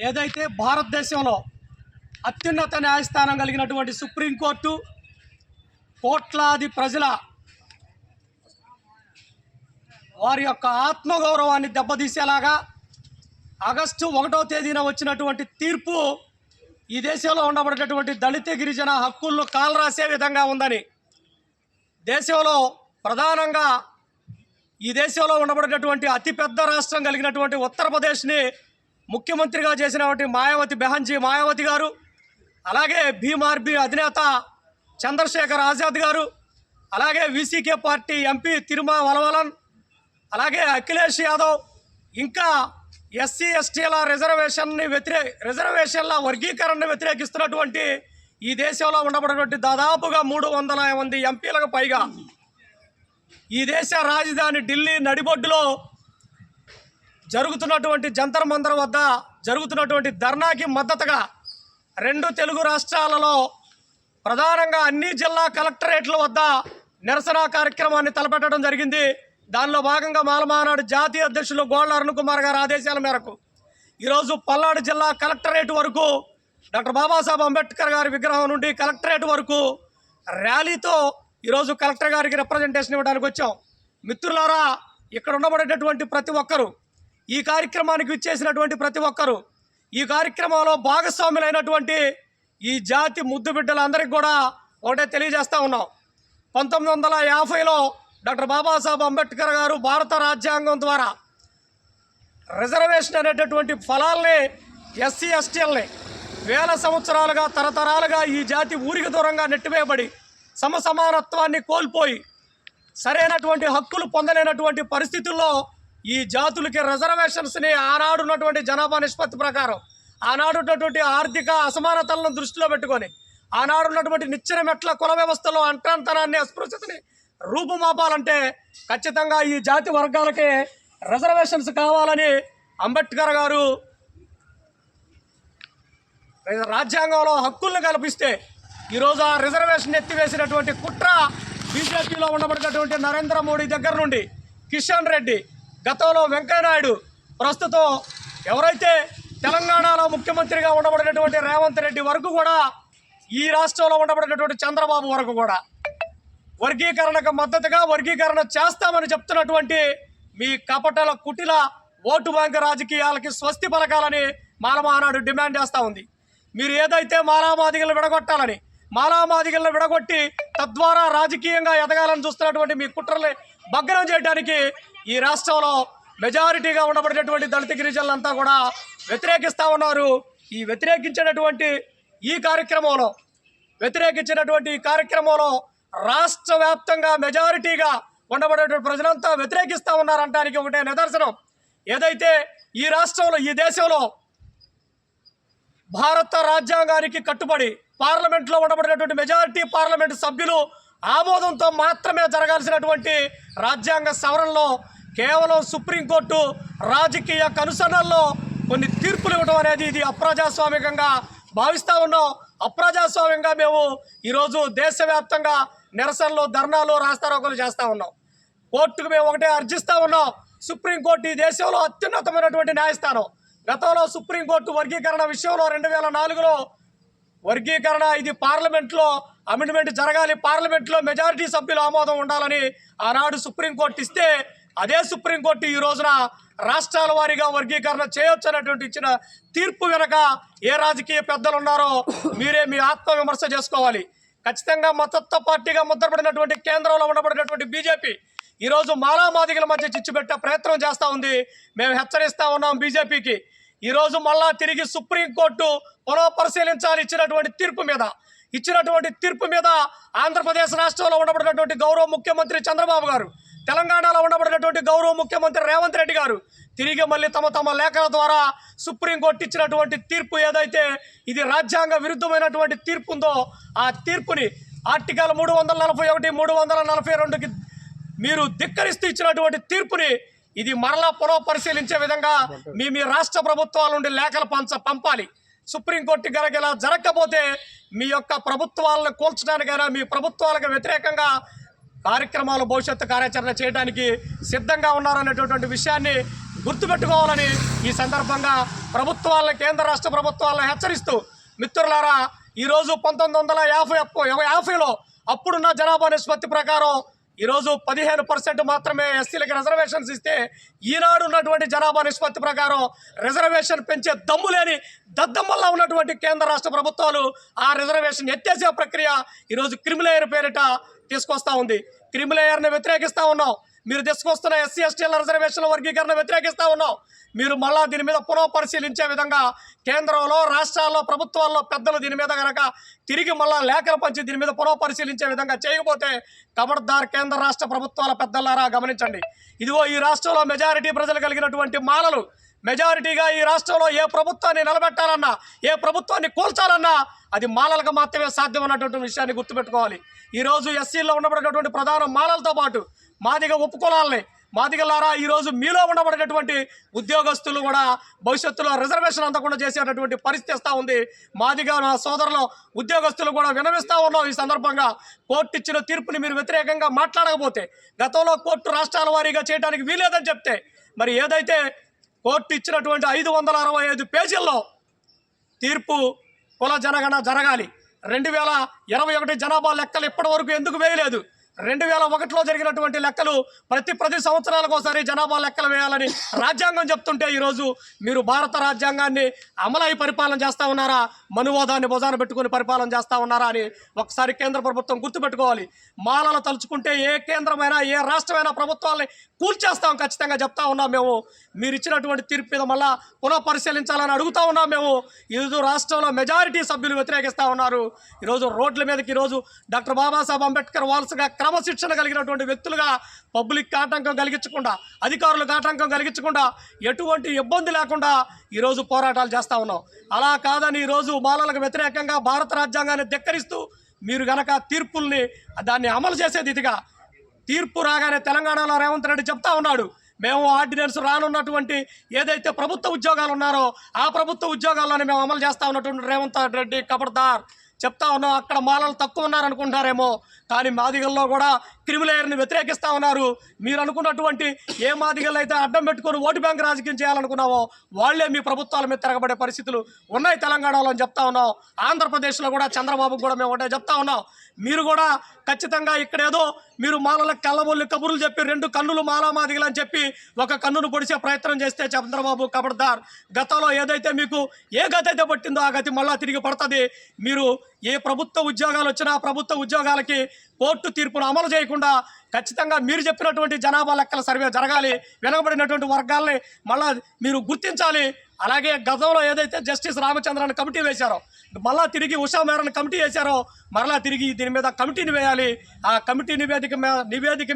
ఏదైతే భారతదేశంలో అత్యున్నత న్యాయస్థానం కలిగినటువంటి సుప్రీంకోర్టు కోట్లాది ప్రజల వారి యొక్క ఆత్మగౌరవాన్ని దెబ్బతీసేలాగా ఆగస్టు ఒకటో తేదీన వచ్చినటువంటి తీర్పు ఈ దేశంలో ఉండబడేటటువంటి దళిత గిరిజన హక్కులను కాలరాసే విధంగా ఉందని దేశంలో ప్రధానంగా ఈ దేశంలో ఉండబడేటటువంటి అతిపెద్ద రాష్ట్రం కలిగినటువంటి ఉత్తరప్రదేశ్ని ముఖ్యమంత్రిగా చేసినటువంటి మాయావతి బెహన్జీ మాయావతి గారు అలాగే భీమార్బీ అధినేత చంద్రశేఖర్ ఆజాద్ గారు అలాగే VCK party MP Thirumavalavan అలాగే అఖిలేష్ యాదవ్ ఇంకా ఎస్సీ ఎస్టీల రిజర్వేషన్ని వ్యతిరే రిజర్వేషన్ల వర్గీకరణను వ్యతిరేకిస్తున్నటువంటి ఈ దేశంలో ఉండబడినటువంటి దాదాపుగా మూడు వందల మంది ఎంపీలకు పైగా ఈ దేశ రాజధాని ఢిల్లీ నడిబొడ్డులో జరుగుతున్నటువంటి జంతర్ మంతర్ వద్ద జరుగుతున్నటువంటి ధర్నాకి మద్దతుగా రెండు తెలుగు రాష్ట్రాలలో ప్రధానంగా అన్ని జిల్లా కలెక్టరేట్ల వద్ద నిరసన కార్యక్రమాన్ని తలపెట్టడం జరిగింది. దానిలో భాగంగా మాలమానాడు జాతీయ అధ్యక్షులు గోళ్ళ అరుణ్ కుమార్ గారి ఆదేశాల మేరకు ఈరోజు పల్నాడు జిల్లా కలెక్టరేట్ వరకు డాక్టర్ బాబాసాహెబ్ అంబేద్కర్ గారి విగ్రహం నుండి కలెక్టరేట్ వరకు ర్యాలీతో ఈరోజు కలెక్టర్ గారికి రిప్రజెంటేషన్ ఇవ్వడానికి వచ్చాం. మిత్రులారా ఇక్కడ ఉండబడేటటువంటి ప్రతి ఒక్కరూ ఈ కార్యక్రమానికి విచ్చేసినటువంటి ప్రతి ఒక్కరూ ఈ కార్యక్రమంలో భాగస్వాములైనటువంటి ఈ జాతి ముద్దు బిడ్డలందరికీ కూడా ఒకటే తెలియజేస్తూ ఉన్నాం. పంతొమ్మిది వందల యాభైలో డాక్టర్ బాబాసాహెబ్ అంబేద్కర్ గారు భారత రాజ్యాంగం ద్వారా రిజర్వేషన్ అనేటటువంటి ఫలాల్ని ఎస్సీ ఎస్టీల్ని వేల సంవత్సరాలుగా తరతరాలుగా ఈ జాతి ఊరికి దూరంగా నెట్టివేయబడి సమసమానత్వాన్ని కోల్పోయి సరైనటువంటి హక్కులు పొందలేనటువంటి పరిస్థితుల్లో ఈ జాతులకి రిజర్వేషన్స్ని ఆనాడు ఉన్నటువంటి జనాభా నిష్పత్తి ప్రకారం ఆనాడు ఉన్నటువంటి ఆర్థిక అసమానతలను దృష్టిలో పెట్టుకొని ఆనాడు ఉన్నటువంటి నిచ్చెన మెట్ల కుల వ్యవస్థలో అంటంతనాన్ని అస్పృశ్యతని రూపుమాపాలంటే ఖచ్చితంగా ఈ జాతి వర్గాలకి రిజర్వేషన్స్ కావాలని అంబేద్కర్ గారు రాజ్యాంగంలో హక్కుల్ని కల్పిస్తే ఈరోజు ఆ రిజర్వేషన్ ఎత్తివేసినటువంటి కుట్ర బీజేపీలో ఉండబడినటువంటి నరేంద్ర మోడీ దగ్గర నుండి కిషన్ రెడ్డి గతంలో వెంకయ్యనాయుడు ప్రస్తుతం ఎవరైతే తెలంగాణలో ముఖ్యమంత్రిగా ఉండబడినటువంటి రేవంత్ రెడ్డి వరకు కూడా ఈ రాష్ట్రంలో ఉండబడినటువంటి చంద్రబాబు వరకు కూడా వర్గీకరణకు మద్దతుగా వర్గీకరణ చేస్తామని చెప్తున్నటువంటి మీ కపటల కుటిల ఓటు బ్యాంక్ రాజకీయాలకి స్వస్తి పలకాలని మాలమానాడు డిమాండ్ చేస్తూ ఉంది. మీరు ఏదైతే మాలామాదిగలను విడగొట్టాలని మాలామాదిగలను విడగొట్టి తద్వారా రాజకీయంగా ఎదగాలని చూస్తున్నటువంటి మీ కుట్రల్ని భగ్నం చేయడానికి ఈ రాష్ట్రంలో మెజారిటీగా ఉండబడినటువంటి దళిత గిరిజనులంతా కూడా వ్యతిరేకిస్తూ ఉన్నారు. ఈ వ్యతిరేకించినటువంటి ఈ కార్యక్రమంలో వ్యతిరేకించినటువంటి ఈ కార్యక్రమంలో రాష్ట్ర వ్యాప్తంగా మెజారిటీగా ఉండబడేటువంటి ప్రజలంతా వ్యతిరేకిస్తూ ఉన్నారంటానికి ఒకటే నిదర్శనం. ఏదైతే ఈ రాష్ట్రంలో ఈ దేశంలో భారత రాజ్యాంగానికి కట్టుబడి పార్లమెంట్లో ఉండబడినటువంటి మెజారిటీ పార్లమెంట్ సభ్యులు ఆమోదంతో మాత్రమే జరగాల్సినటువంటి రాజ్యాంగ సవరణలో కేవలం సుప్రీంకోర్టు రాజకీయ కనుసరణల్లో కొన్ని తీర్పులు ఇవ్వడం అనేది ఇది అప్రజాస్వామికంగా భావిస్తూ ఉన్నాం. అప్రజాస్వామ్యంగా మేము ఈరోజు దేశవ్యాప్తంగా నిరసనలు ధర్నాలు రాస్తారోకలు చేస్తూ ఉన్నాం. కోర్టుకు మేము ఒకటే అర్జిస్తూ ఉన్నాం. సుప్రీంకోర్టు ఈ దేశంలో అత్యున్నతమైనటువంటి న్యాయస్థానం. గతంలో సుప్రీంకోర్టు వర్గీకరణ విషయంలో రెండు వేల నాలుగులో వర్గీకరణ. ఇది పార్లమెంట్లో అమెండ్మెంట్ జరగాలి. పార్లమెంట్లో మెజారిటీ సభ్యుల ఆమోదం ఉండాలని ఆనాడు సుప్రీంకోర్టు ఇస్తే అదే సుప్రీంకోర్టు ఈ రోజున రాష్ట్రాల వారీగా వర్గీకరణ చేయొచ్చు అనేటువంటి ఇచ్చిన తీర్పు వెనక ఏ రాజకీయ పెద్దలు ఉన్నారో మీరే మీ ఆత్మవిమర్శ చేసుకోవాలి. ఖచ్చితంగా మతత్వ పార్టీగా ముద్రపడినటువంటి కేంద్రంలో ఉండబడినటువంటి బీజేపీ ఈరోజు మాలామాదిగల మధ్య చిచ్చు పెట్టే ప్రయత్నం చేస్తూ ఉంది. మేము హెచ్చరిస్తూ ఉన్నాం బీజేపీకి. ఈరోజు మళ్ళా తిరిగి సుప్రీంకోర్టు పునఃపరిశీలించాలి ఇచ్చినటువంటి తీర్పు మీద. ఇచ్చినటువంటి తీర్పు మీద ఆంధ్రప్రదేశ్ రాష్ట్రంలో ఉండబడినటువంటి గౌరవ ముఖ్యమంత్రి చంద్రబాబు గారు తెలంగాణలో ఉండబడినటువంటి గౌరవ ముఖ్యమంత్రి రేవంత్ రెడ్డి గారు తిరిగి మళ్ళీ తమ తమ లేఖల ద్వారా సుప్రీంకోర్టు ఇచ్చినటువంటి తీర్పు ఏదైతే ఇది రాజ్యాంగ విరుద్ధమైనటువంటి తీర్పు ఉందో ఆ తీర్పుని ఆర్టికల్ మూడు వందల నలభై ఒకటి మూడు వందల నలభై రెండుకి మీరు ధిక్కరిస్తూ ఇచ్చినటువంటి తీర్పుని ఇది మరలా పునః పరిశీలించే విధంగా మీ మీ రాష్ట్ర ప్రభుత్వాల నుండి లేఖలు పంచ పంపాలి. సుప్రీంకోర్టు కనుక ఇలా జరగకపోతే మీ యొక్క ప్రభుత్వాలను కూల్చడానికైనా మీ ప్రభుత్వాలకు వ్యతిరేకంగా కార్యక్రమాలు భవిష్యత్తు కార్యాచరణ చేయడానికి సిద్ధంగా ఉన్నారనేటటువంటి విషయాన్ని గుర్తుపెట్టుకోవాలని ఈ సందర్భంగా ప్రభుత్వాలను కేంద్ర రాష్ట్ర ప్రభుత్వాలను హెచ్చరిస్తూ మిత్రులారా ఈరోజు పంతొమ్మిది వందల యాభై యాభైలో అప్పుడున్న జనాభా నిష్పత్తి ప్రకారం ఈరోజు పదిహేను పర్సెంట్ మాత్రమే ఎస్సీలకి రిజర్వేషన్స్ ఇస్తే ఈనాడు ఉన్నటువంటి జనాభా నిష్పత్తి ప్రకారం రిజర్వేషన్ పెంచే దమ్ము లేని దద్దమ్మల్లా ఉన్నటువంటి కేంద్ర రాష్ట్ర ప్రభుత్వాలు ఆ రిజర్వేషన్ ఎత్తేసే ప్రక్రియ ఈరోజు క్రిమిలేయర్ పేరిట తీసుకొస్తా ఉంది. క్రిమిలేయర్ని వ్యతిరేకిస్తా ఉన్నాం. మీరు తీసుకొస్తున్న ఎస్సీ ఎస్టీల రిజర్వేషన్ల వర్గీకరణ వ్యతిరేకిస్తా ఉన్నాం. మీరు మళ్ళా దీని మీద పునః పరిశీలించే విధంగా కేంద్రంలో రాష్ట్రాల్లో ప్రభుత్వాల్లో పెద్దలు దీని మీద కనుక తిరిగి మళ్ళా లేఖలు పంచి దీని మీద పునః పరిశీలించే విధంగా చేయకపోతే కబడ్దార్ కేంద్ర రాష్ట్ర ప్రభుత్వాల పెద్దలారా గమనించండి. ఇదిగో ఈ రాష్ట్రంలో మెజారిటీ ప్రజలు కలిగినటువంటి మాలలు. మెజారిటీగా ఈ రాష్ట్రంలో ఏ ప్రభుత్వాన్ని నిలబెట్టాలన్నా ఏ ప్రభుత్వాన్ని కూల్చాలన్నా అది మాలలకు మాత్రమే సాధ్యం అన్నటువంటి విషయాన్ని గుర్తుపెట్టుకోవాలి. ఈరోజు ఎస్సీల్లో ఉండబడినటువంటి ప్రధాన మాలలతో పాటు మాదిగ ఉపకులాలని మాదిగలారా ఈరోజు మీలో ఉండబడినటువంటి ఉద్యోగస్తులు కూడా భవిష్యత్తులో రిజర్వేషన్ అందకుండా చేసేటటువంటి పరిస్థితి వస్తూ ఉంది. మాదిగ నా సోదరులు ఉద్యోగస్తులు కూడా వినవిస్తూ ఉన్నాం ఈ సందర్భంగా. కోర్టు ఇచ్చిన తీర్పుని మీరు వ్యతిరేకంగా మాట్లాడకపోతే గతంలో కోర్టు రాష్ట్రాల వారీగా చేయడానికి వీలేదని చెప్తే మరి ఏదైతే కోర్టు ఇచ్చినటువంటి ఐదు వందల అరవై ఐదు పేజీల్లో తీర్పు కుల జనగణన జరగాలి. రెండు వేల ఇరవై ఒకటి జనాభా లెక్కలు ఇప్పటి వరకు ఎందుకు వేయలేదు? రెండు వేల ఒకటిలో జరిగినటువంటి లెక్కలు ప్రతి ప్రతి సంవత్సరాలకు ఒకసారి జనాభా లెక్కలు వేయాలని రాజ్యాంగం చెప్తుంటే ఈరోజు మీరు భారత రాజ్యాంగాన్ని అమలై పరిపాలన చేస్తూ ఉన్నారా? మనువాదాన్ని భుజాన పెట్టుకుని పరిపాలన చేస్తూ ఉన్నారా అని ఒకసారి కేంద్ర ప్రభుత్వం గుర్తుపెట్టుకోవాలి. మాలలు తలుచుకుంటే ఏ కేంద్రమైనా ఏ రాష్ట్రమైనా ప్రభుత్వాలని కూల్చేస్తాం ఖచ్చితంగా చెప్తా ఉన్నాం మేము. మీరు ఇచ్చినటువంటి తీర్పు మీద మళ్ళా పునః పరిశీలించాలని అడుగుతా ఉన్నాం మేము. ఈరోజు రాష్ట్రంలో మెజారిటీ సభ్యులు వ్యతిరేకిస్తూ ఉన్నారు. ఈరోజు రోడ్ల మీదకి ఈరోజు డాక్టర్ బాబాసాహెబ్ అంబేద్కర్ వారసుగా క్రమశిక్షణ కలిగినటువంటి వ్యక్తులుగా పబ్లిక్ ఆటంకం కలిగించకుండా అధికారులకు ఆటంకం కలిగించకుండా ఎటువంటి ఇబ్బంది లేకుండా ఈరోజు పోరాటాలు చేస్తూ ఉన్నాం. అలా కాదని ఈరోజు మాలలకు వ్యతిరేకంగా భారత రాజ్యాంగాన్ని ధిక్కరిస్తూ మీరు గనక తీర్పుల్ని దాన్ని అమలు చేసే దిదిగా తీర్పు రాగానే తెలంగాణలో రేవంత్ రెడ్డి చెప్తా ఉన్నాడు. మేము ఆర్డినెన్స్ రానున్నటువంటి ఏదైతే ప్రభుత్వ ఉద్యోగాలు ఉన్నారో ఆ ప్రభుత్వ ఉద్యోగాల్లోనే మేము అమలు చేస్తా ఉన్నటువంటి రేవంత్ రెడ్డి కబర్దార్ చెప్తా ఉన్నాం. అక్కడ మాలలు తక్కువ ఉన్నారనుకుంటారేమో కానీ మాదిగల్లో కూడా క్రిమిలేయర్ని వ్యతిరేకిస్తా ఉన్నారు. మీరు అనుకున్నటువంటి ఏ మాదిగలు అయితే అడ్డం పెట్టుకొని ఓటు బ్యాంక్ రాజకీయం చేయాలనుకున్నామో వాళ్ళే మీ ప్రభుత్వాల మీద తిరగబడే పరిస్థితులు ఉన్నాయి తెలంగాణలో అని చెప్తా ఉన్నాం. ఆంధ్రప్రదేశ్లో కూడా చంద్రబాబు కూడా మేము ఒకటే చెప్తా ఉన్నాం. మీరు కూడా ఖచ్చితంగా ఇక్కడేదో మీరు మాలల కళ్ళబొల్లి కబుర్లు చెప్పి రెండు కన్నులు మాలామాదిగలు అని చెప్పి ఒక కన్నును పొడిచే ప్రయత్నం చేస్తే చంద్రబాబు కబడ్దార్. గతంలో ఏదైతే మీకు ఏ గతి అయితే పట్టిందో ఆ గతి మళ్ళా తిరిగి పడుతుంది. మీరు ఏ ప్రభుత్వ ఉద్యోగాలు వచ్చినా ప్రభుత్వ ఉద్యోగాలకి కోర్టు తీర్పును అమలు చేయకుండా ఖచ్చితంగా మీరు చెప్పినటువంటి జనాభా లెక్కల సర్వే జరగాలి వెనకబడినటువంటి వర్గాల్ని మళ్ళా మీరు గుర్తించాలి. అలాగే గతంలో ఏదైతే జస్టిస్ రామచంద్రన్ కమిటీ వేశారో మళ్ళా తిరిగి ఉషా మేరన్ కమిటీ వేశారో మరలా తిరిగి దీని మీద కమిటీని వేయాలి. ఆ కమిటీ నివేదిక నివేదిక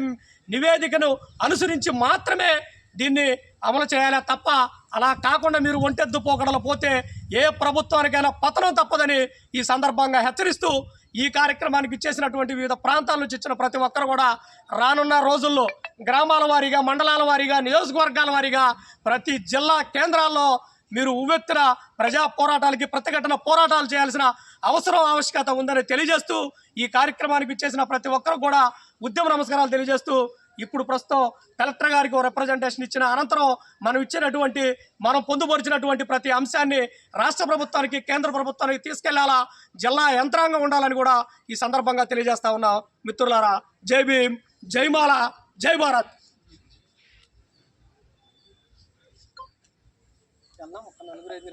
నివేదికను అనుసరించి మాత్రమే దీన్ని అమలు చేయాలి తప్ప అలా కాకుండా మీరు ఒంటెద్దు పోకడలు పోతే ఏ ప్రభుత్వానికైనా పతనం తప్పదని ఈ సందర్భంగా హెచ్చరిస్తూ ఈ కార్యక్రమానికి ఇచ్చేసినటువంటి వివిధ ప్రాంతాల నుంచి ఇచ్చిన ప్రతి ఒక్కరు కూడా రానున్న రోజుల్లో గ్రామాల వారీగా మండలాల వారీగా నియోజకవర్గాల వారీగా ప్రతి జిల్లా కేంద్రాల్లో మీరు ఉవ్వెత్తున ప్రజా పోరాటాలకి ప్రతిఘటన పోరాటాలు చేయాల్సిన అవసరం ఆవశ్యకత ఉందని తెలియజేస్తూ ఈ కార్యక్రమానికి ఇచ్చేసిన ప్రతి ఒక్కరు కూడా ఉద్యమ నమస్కారాలు తెలియజేస్తూ ఇప్పుడు ప్రస్తుతం కలెక్టర్ గారికి రిప్రజెంటేషన్ ఇచ్చిన అనంతరం మనం ఇచ్చినటువంటి మనం పొందుపరిచినటువంటి ప్రతి అంశాన్ని రాష్ట్ర ప్రభుత్వానికి కేంద్ర ప్రభుత్వానికి తీసుకెళ్ళాలా? జిల్లా యంత్రాంగం ఉండాలని కూడా ఈ సందర్భంగా తెలియజేస్తా ఉన్నా మిత్రులారా. జై భీమ్ జైమాల జై భారత్. నలుగురు ఐదు